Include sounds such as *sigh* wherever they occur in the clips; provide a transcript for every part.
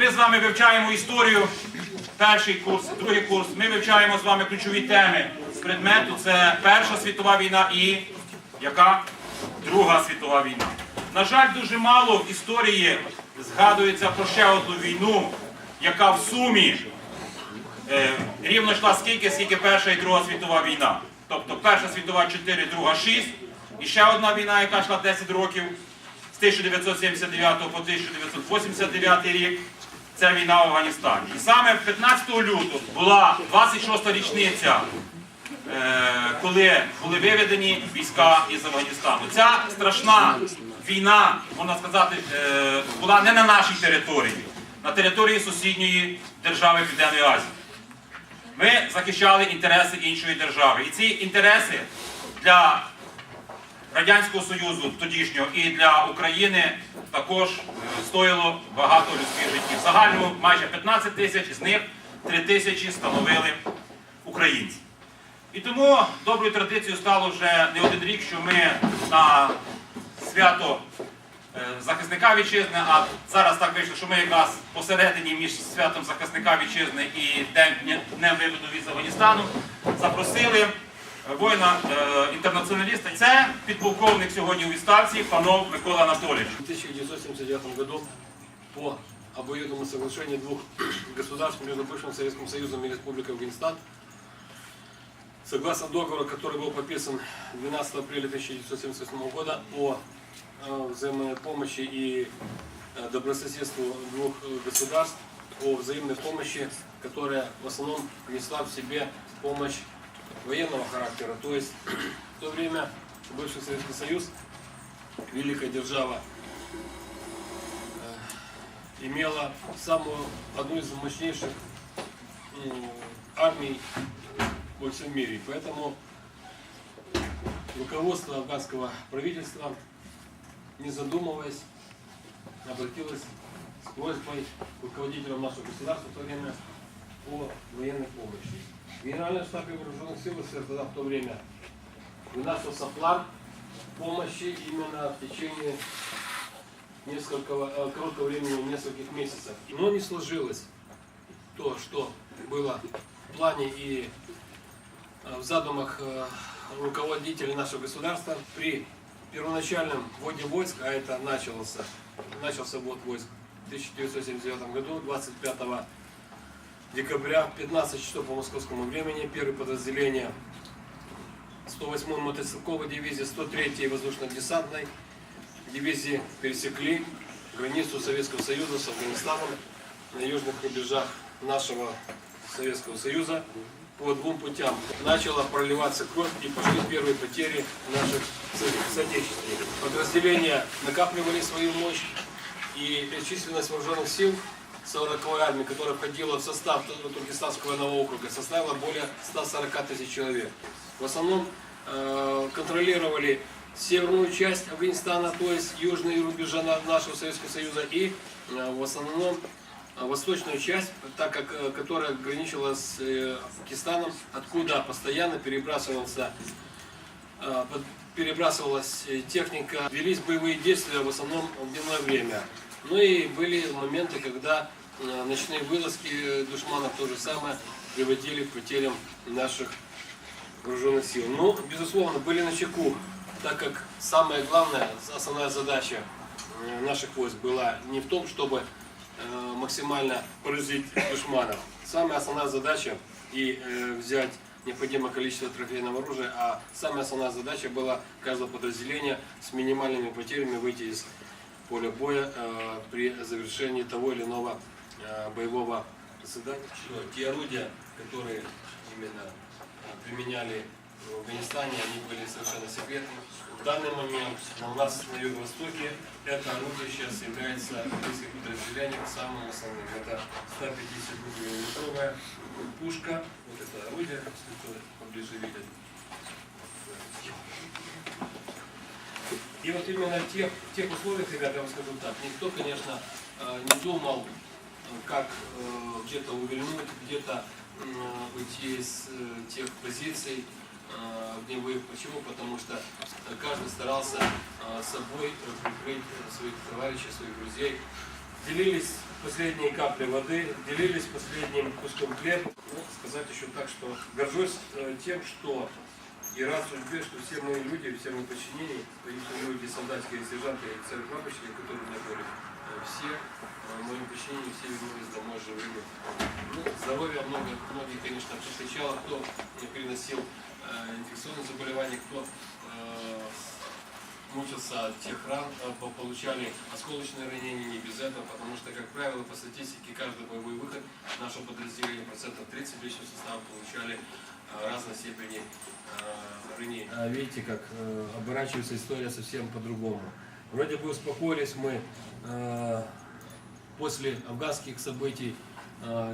Ми з вами вивчаємо історію, перший курс, другий курс. Ми вивчаємо з вами ключові теми з предмету. Це Перша світова війна і яка? Друга світова війна. На жаль, дуже мало в історії згадується про ще одну війну, яка в сумі е, рівно йшла скільки, скільки Перша і Друга світова війна. Тобто Перша світова 4, друга 6. І ще одна війна, яка йшла 10 років з 1979 по 1989 рік. Це війна в Афганістані. І саме 15 лютого була 26-та річниця, е, коли були виведені війська із Афганістану. Ця страшна війна, можна сказати, е, була не на нашій території, на території сусідньої держави Південної Азії. Ми захищали інтереси іншої держави. І ці інтереси для Радянського Союзу тодішнього і для України також е, стоїло багато людських життів. В загальному майже 15 тисяч, з них 3 тисячі становили українці. І тому доброю традицією стало вже не один рік, що ми на свято е, захисника вітчизни, а зараз так вийшло, що ми якраз посередині між святом захисника вітчизни і Днем виводу від Афганістану запросили воїна е, інтернаціоналіста. Це підполковник сьогодні у відставці, панов Микола Анатолійович. В 1979 году по обоюдному соглашению двух *clears throat* государств между бывшим Советским Союзом и Республикой Афганистан, согласно договору, который был подписан 12 апреля 1978 года о э, взаимной помощи и э, добрососедству двух э, государств, о взаимной помощи, которая в основном несла в себе помощь военного характера. То есть *clears throat* в то время бывший Советский Союз, великая держава, э, имела самую одну из мощнейших м, армий во всем мире. Поэтому руководство афганского правительства, не задумываясь, обратилось с просьбой руководителям нашего государства в то время о военной помощи. Генеральный штаб вооруженных сил СССР тогда в то время вынашивался план помощи именно в течение несколького, э, короткого времени, нескольких месяцев. Но не сложилось то, что было в плане и э, в задумах э, руководителей нашего государства при первоначальном вводе войск, а это начался, начался ввод войск в 1979 году, 25 декабря, 15 часов по московскому времени, первые подразделения 108-й мотострелковой дивизии, 103-й воздушно-десантной дивизии пересекли границу Советского Союза с Афганистаном на южных рубежах нашего Советского Союза по двум путям. Начала проливаться кровь и пошли первые потери наших со- соотечественников. Подразделения накапливали свою мощь и численность вооруженных сил 40-й армии, которая входила в состав Туркестанского военного округа, составила более 140 тысяч человек. В основном э, контролировали северную часть Афганистана, то есть южные рубежа на- нашего Советского Союза, и э, в основном э, восточную часть, так как, э, которая граничила с э, Пакистаном, откуда постоянно перебрасывался э, перебрасывалась э, техника, велись боевые действия в основном в дневное время. Ну и были моменты, когда э, ночные вылазки э, душманов то же самое приводили к потерям наших вооруженных сил. Но, безусловно, были на чеку, так как самая главная, основная задача э, наших войск была не в том, чтобы максимально поразить душманов. Самая основная задача и взять необходимое количество трофейного оружия, а самая основная задача была каждого подразделения с минимальными потерями выйти из поля боя э, при завершении того или иного э, боевого задания. Что Те орудия, которые именно э, применяли в Афганистане, они были совершенно секретны. В данный момент у нас на юго-востоке это орудие сейчас является в близких подразделениях самым основным. Это 150-миллиметровая пушка, вот это орудие, кто поближе видит. И вот именно в тех, в тех условиях, ребята, я вам скажу так, никто, конечно, э, не думал, э, как э, где-то увильнуть, где-то уйти из тех позиций огневых. Почему? Потому что каждый старался собой прикрыть своих товарищей, своих друзей. делились последней каплей воды, делились последним куском хлеба. Ну, сказать еще так, что горжусь тем, что и рад судьбе, что все мои люди, все мои подчинения, и люди, солдатские сержанты и офицеры прапорщики, которые у меня были, э, все э, мои подчинения, все вернулись домой живыми. Ну, здоровья много, многие, конечно, встречало, кто переносил э, инфекционные заболевания, кто э, мучился от тех ран, э, по- получали осколочные ранения, не без этого, потому что, как правило, по статистике, каждый боевой выход нашего подразделения, процентов 30 личного состава получали разной степени э, ранений. Видите, как э, оборачивается история совсем по-другому. Вроде бы успокоились мы э, после афганских событий,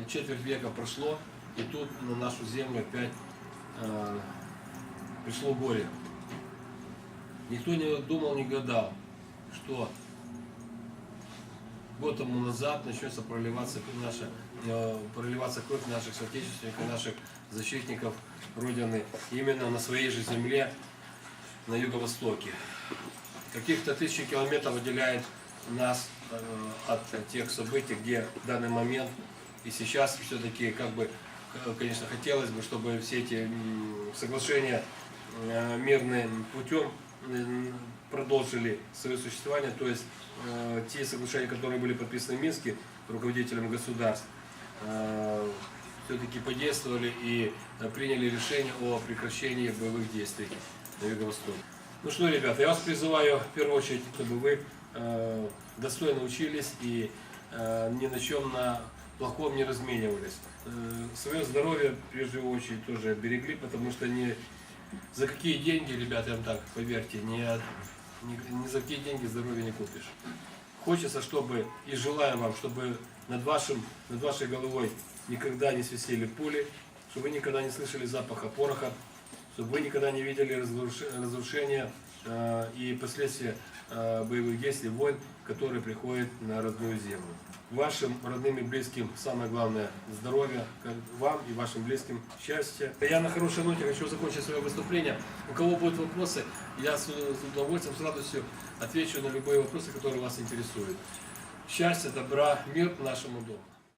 четверть века прошло, и тут на нашу землю опять пришло горе. Никто не думал, не гадал, что год тому назад начнется проливаться наша, проливаться кровь наших соотечественников, наших защитников Родины именно на своей же земле, на юго-востоке. Каких-то тысячи километров отделяет нас э, от тех событий, где в данный момент и сейчас все-таки как бы, э, конечно, хотелось бы, чтобы все эти соглашения э, мирным путем продолжили свое существование, то есть те соглашения, которые были подписаны в Минске руководителем государств, все-таки подействовали и э, приняли решение о прекращении боевых действий на Юго-Востоке. Ну что, ребята, я вас призываю в первую очередь, чтобы вы э, достойно учились и э, ни на чем на плохом не разменивались. Э, свое здоровье, прежде всего, очередь, тоже берегли, потому что не за какие деньги, ребята, я вам так, поверьте, от- ни, ни за какие деньги здоровье не купишь. Хочется, чтобы, и желаю вам, чтобы над, вашим, над вашей головой никогда не свистели пули, чтобы вы никогда не слышали запаха пороха, чтобы вы никогда не видели разруш- разрушения э, и последствия э, боевых действий, войн, которые приходят на родную землю. Вашим родным и близким самое главное здоровье, вам и вашим близким счастья. Я на хорошей ноте хочу закончить свое выступление. У кого будут вопросы, я с удовольствием, с радостью отвечу на любые вопросы, которые вас интересуют. Счастья, добра, мир нашему дому.